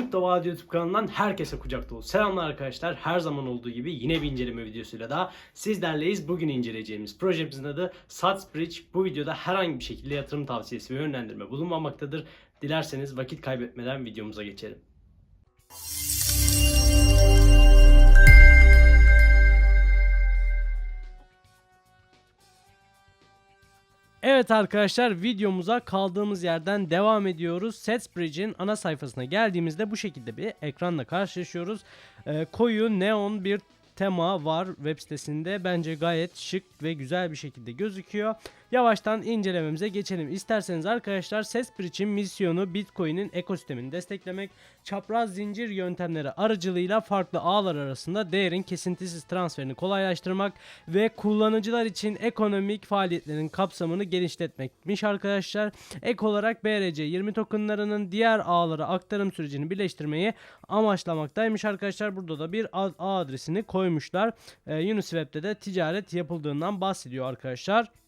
Kripto Vadi YouTube kanalından herkese kucak dolu selamlar arkadaşlar. Her zaman olduğu gibi yine bir inceleme videosuyla daha sizlerleyiz. Bugün inceleyeceğimiz projemizin adı Satsbridge. Bu videoda herhangi bir şekilde yatırım tavsiyesi ve yönlendirme bulunmamaktadır. Dilerseniz vakit kaybetmeden videomuza geçelim. Evet arkadaşlar videomuza kaldığımız yerden devam ediyoruz. Setsbridge'in ana sayfasına geldiğimizde bu şekilde bir ekranla karşılaşıyoruz. Ee, koyu neon bir tema var web sitesinde. Bence gayet şık ve güzel bir şekilde gözüküyor. Yavaştan incelememize geçelim. İsterseniz arkadaşlar Setsbridge'in misyonu Bitcoin'in ekosistemini desteklemek, çapraz zincir yöntemleri aracılığıyla farklı ağlar arasında değerin kesintisiz transferini kolaylaştırmak ve kullanıcılar için ekonomik faaliyetlerin kapsamını genişletmekmiş arkadaşlar. Ek olarak BRC20 tokenlarının diğer ağlara aktarım sürecini birleştirmeyi amaçlamaktaymış arkadaşlar. Burada da bir ağ adresini koymuşlar. Ee, Uniswap'te de ticaret yapıldığından bahsediyor arkadaşlar.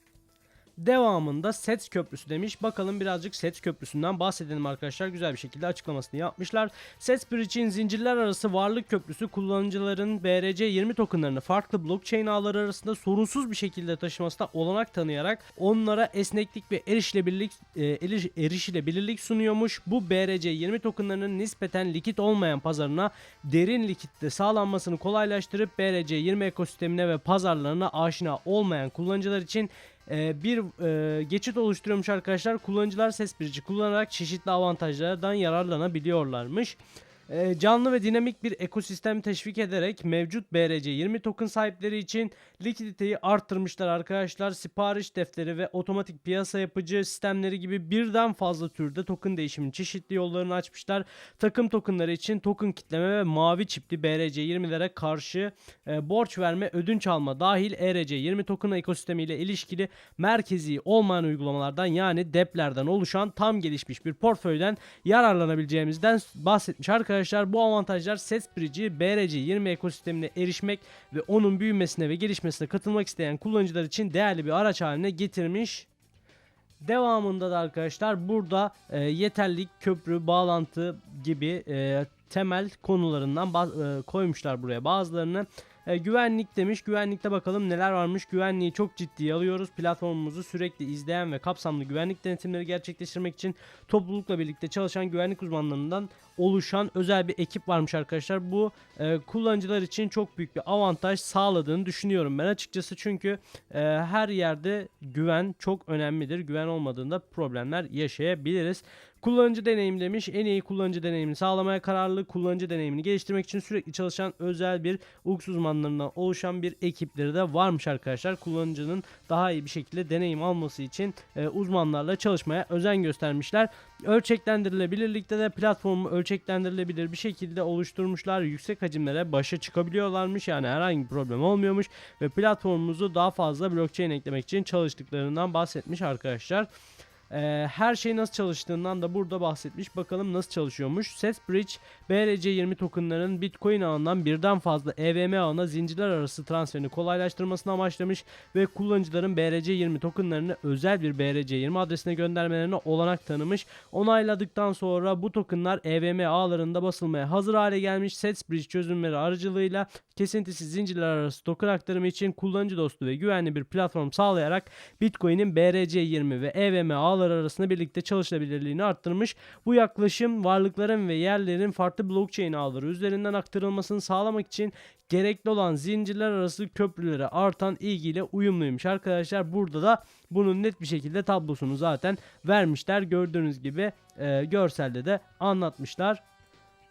Devamında Sets Köprüsü demiş. Bakalım birazcık Sets Köprüsü'nden bahsedelim arkadaşlar. Güzel bir şekilde açıklamasını yapmışlar. Sets Bridge'in zincirler arası varlık köprüsü kullanıcıların BRC20 tokenlarını farklı blockchain ağları arasında sorunsuz bir şekilde taşımasına olanak tanıyarak onlara esneklik ve erişilebilirlik, e, eriş, erişilebilirlik sunuyormuş. Bu BRC20 tokenlarının nispeten likit olmayan pazarına derin likitte sağlanmasını kolaylaştırıp BRC20 ekosistemine ve pazarlarına aşina olmayan kullanıcılar için e, bir e, geçit oluşturuyormuş arkadaşlar. Kullanıcılar ses birici kullanarak çeşitli avantajlardan yararlanabiliyorlarmış. E, canlı ve dinamik bir ekosistem teşvik ederek mevcut BRC20 token sahipleri için likiditeyi arttırmışlar arkadaşlar. Sipariş defteri ve otomatik piyasa yapıcı sistemleri gibi birden fazla türde token değişiminin çeşitli yollarını açmışlar. Takım tokenları için token kitleme ve mavi çipli BRC20'lere karşı e, borç verme, ödünç alma dahil ERC20 token ekosistemiyle ilişkili merkezi olmayan uygulamalardan yani DEP'lerden oluşan tam gelişmiş bir portföyden yararlanabileceğimizden bahsetmiş arkadaşlar. Bu avantajlar Setsbridge'i BRC20 ekosistemine erişmek ve onun büyümesine ve gelişmesine katılmak isteyen kullanıcılar için değerli bir araç haline getirmiş. Devamında da arkadaşlar burada e, yeterlik, köprü, bağlantı gibi e, temel konularından e, koymuşlar buraya bazılarını. E, güvenlik demiş. Güvenlikte bakalım neler varmış. Güvenliği çok ciddiye alıyoruz. Platformumuzu sürekli izleyen ve kapsamlı güvenlik denetimleri gerçekleştirmek için toplulukla birlikte çalışan güvenlik uzmanlarından oluşan özel bir ekip varmış arkadaşlar. Bu e, kullanıcılar için çok büyük bir avantaj sağladığını düşünüyorum ben açıkçası. Çünkü e, her yerde güven çok önemlidir. Güven olmadığında problemler yaşayabiliriz. Kullanıcı deneyim demiş. En iyi kullanıcı deneyimini sağlamaya kararlı kullanıcı deneyimini geliştirmek için sürekli çalışan özel bir UX uzmanlarından oluşan bir ekipleri de varmış arkadaşlar. Kullanıcının daha iyi bir şekilde deneyim alması için e, uzmanlarla çalışmaya özen göstermişler. Ölçeklendirilebilirlikte de platformu ölçeklendirilebilir bir şekilde oluşturmuşlar. Yüksek hacimlere başa çıkabiliyorlarmış. Yani herhangi bir problem olmuyormuş ve platformumuzu daha fazla blockchain eklemek için çalıştıklarından bahsetmiş arkadaşlar. Ee, her şey nasıl çalıştığından da burada bahsetmiş. Bakalım nasıl çalışıyormuş. Setsbridge BRC20 tokenların Bitcoin ağından birden fazla EVM ağına zincirler arası transferini kolaylaştırmasını amaçlamış ve kullanıcıların BRC20 tokenlarını özel bir BRC20 adresine göndermelerine olanak tanımış. Onayladıktan sonra bu tokenlar EVM ağlarında basılmaya hazır hale gelmiş. Setsbridge çözümleri aracılığıyla kesintisiz zincirler arası token aktarımı için kullanıcı dostu ve güvenli bir platform sağlayarak Bitcoin'in BRC20 ve EVM ağları arasında birlikte çalışılabilirliğini arttırmış. Bu yaklaşım varlıkların ve yerlerin farklı blockchain ağları üzerinden aktarılmasını sağlamak için gerekli olan zincirler arası köprülere artan ilgiyle uyumluymuş. Arkadaşlar burada da bunun net bir şekilde tablosunu zaten vermişler. Gördüğünüz gibi e, görselde de anlatmışlar.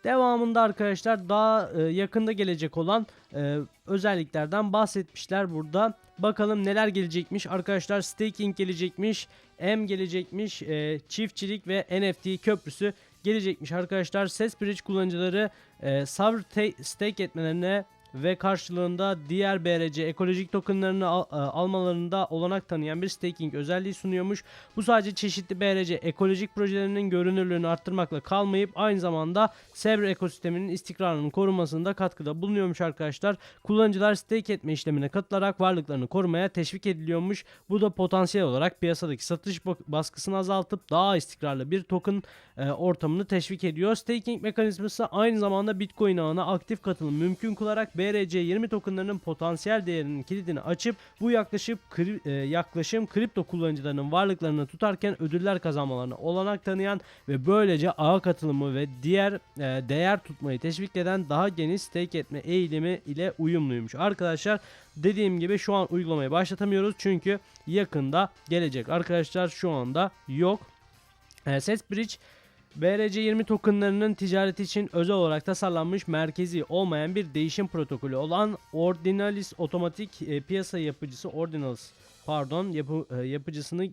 Devamında arkadaşlar daha e, yakında gelecek olan e, özelliklerden bahsetmişler burada. Bakalım neler gelecekmiş. Arkadaşlar staking gelecekmiş. M gelecekmiş. e, çiftçilik ve NFT köprüsü gelecekmiş arkadaşlar. Setsbridge kullanıcıları e, te- stake etmelerine ve karşılığında diğer BRC ekolojik tokenlarını al- e, almalarında olanak tanıyan bir staking özelliği sunuyormuş. Bu sadece çeşitli BRC ekolojik projelerinin görünürlüğünü arttırmakla kalmayıp aynı zamanda server ekosisteminin istikrarının korunmasında katkıda bulunuyormuş arkadaşlar. Kullanıcılar stake etme işlemine katılarak varlıklarını korumaya teşvik ediliyormuş. Bu da potansiyel olarak piyasadaki satış baskısını azaltıp daha istikrarlı bir token e, ortamını teşvik ediyor. Staking mekanizması aynı zamanda Bitcoin ağına aktif katılım mümkün kılarak BRC20 tokenlarının potansiyel değerinin kilidini açıp bu yaklaşıp kri- e, yaklaşım kripto kullanıcılarının varlıklarını tutarken ödüller kazanmalarına olanak tanıyan ve böylece ağa katılımı ve diğer e, değer tutmayı teşvik eden daha geniş stake etme eğilimi ile uyumluymuş. Arkadaşlar dediğim gibi şu an uygulamayı başlatamıyoruz çünkü yakında gelecek. Arkadaşlar şu anda yok. E, Setsbridge BRC20 tokenlarının ticareti için özel olarak tasarlanmış merkezi olmayan bir değişim protokolü olan Ordinalis otomatik e, piyasa yapıcısı Ordinalis pardon yapı, e, yapıcısını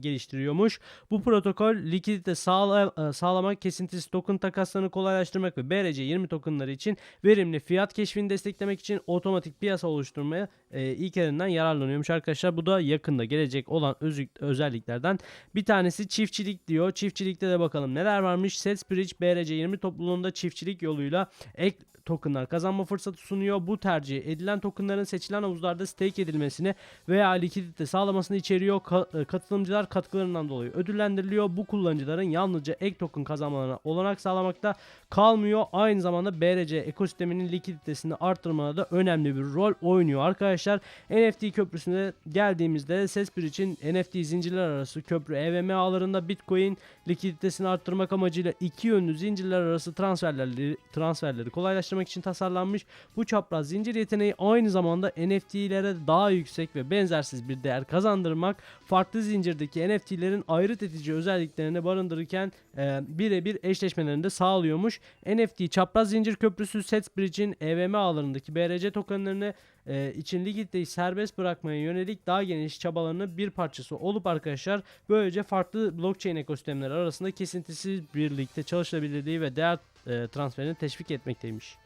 geliştiriyormuş. Bu protokol likidite sağla, e, sağlamak, kesintisiz token takaslarını kolaylaştırmak ve BRC20 tokenları için verimli fiyat keşfini desteklemek için otomatik piyasa oluşturmaya e, ilk elinden yararlanıyormuş arkadaşlar. Bu da yakında gelecek olan özü- özelliklerden bir tanesi çiftçilik diyor. Çiftçilikte de bakalım neler varmış. Setsbridge BRC20 topluluğunda çiftçilik yoluyla ek tokenlar kazanma fırsatı sunuyor. Bu tercih edilen tokenların seçilen havuzlarda stake edilmesini veya likidite sağlamasını içeriyor. E, katılımcılar katkılarından dolayı ödüllendiriliyor. Bu kullanıcıların yalnızca ek token kazanmalarına olanak sağlamakta kalmıyor. Aynı zamanda BRC ekosisteminin likiditesini arttırmada da önemli bir rol oynuyor arkadaşlar. NFT köprüsüne geldiğimizde Sesbridge için NFT zincirler arası köprü EVM ağlarında Bitcoin likiditesini arttırmak amacıyla iki yönlü zincirler arası transferleri transferleri kolaylaştırmak için tasarlanmış. Bu çapraz zincir yeteneği aynı zamanda NFT'lere daha yüksek ve benzersiz bir değer kazandırmak, farklı zincirdeki NFT'lerin ayrıt edici özelliklerini barındırırken e, birebir eşleşmelerini de sağlıyormuş. NFT çapraz zincir köprüsü Setsbridge'in EVM ağlarındaki BRC tokenlarını e, için likiditeyi serbest bırakmaya yönelik daha geniş çabalarının bir parçası olup arkadaşlar böylece farklı blockchain ekosistemleri arasında kesintisiz birlikte çalışılabilirliği ve değer e, transferini teşvik etmekteymiş.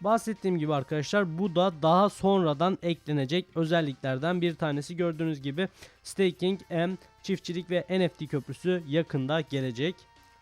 Bahsettiğim gibi arkadaşlar bu da daha sonradan eklenecek özelliklerden bir tanesi. Gördüğünüz gibi staking, M, çiftçilik ve NFT köprüsü yakında gelecek.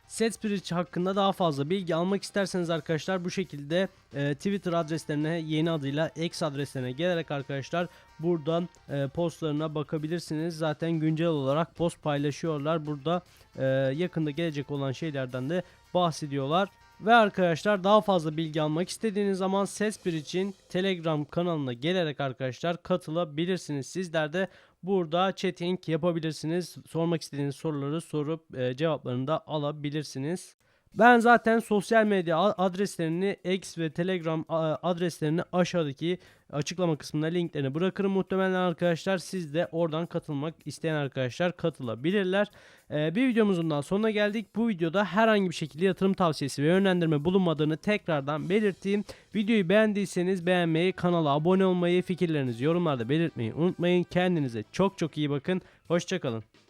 Setsbridge hakkında daha fazla bilgi almak isterseniz arkadaşlar bu şekilde e, Twitter adreslerine yeni adıyla X adreslerine gelerek arkadaşlar buradan e, postlarına bakabilirsiniz. Zaten güncel olarak post paylaşıyorlar. Burada e, yakında gelecek olan şeylerden de bahsediyorlar. Ve arkadaşlar daha fazla bilgi almak istediğiniz zaman Sesbridge'in Telegram kanalına gelerek arkadaşlar katılabilirsiniz. Sizler de burada chatting yapabilirsiniz. Sormak istediğiniz soruları sorup e, cevaplarını da alabilirsiniz. Ben zaten sosyal medya adreslerini X ve Telegram adreslerini aşağıdaki açıklama kısmına linklerini bırakırım muhtemelen arkadaşlar. Siz de oradan katılmak isteyen arkadaşlar katılabilirler. Ee, bir videomuzun daha sonuna geldik. Bu videoda herhangi bir şekilde yatırım tavsiyesi ve yönlendirme bulunmadığını tekrardan belirteyim. Videoyu beğendiyseniz beğenmeyi, kanala abone olmayı, fikirlerinizi yorumlarda belirtmeyi unutmayın. Kendinize çok çok iyi bakın. Hoşçakalın.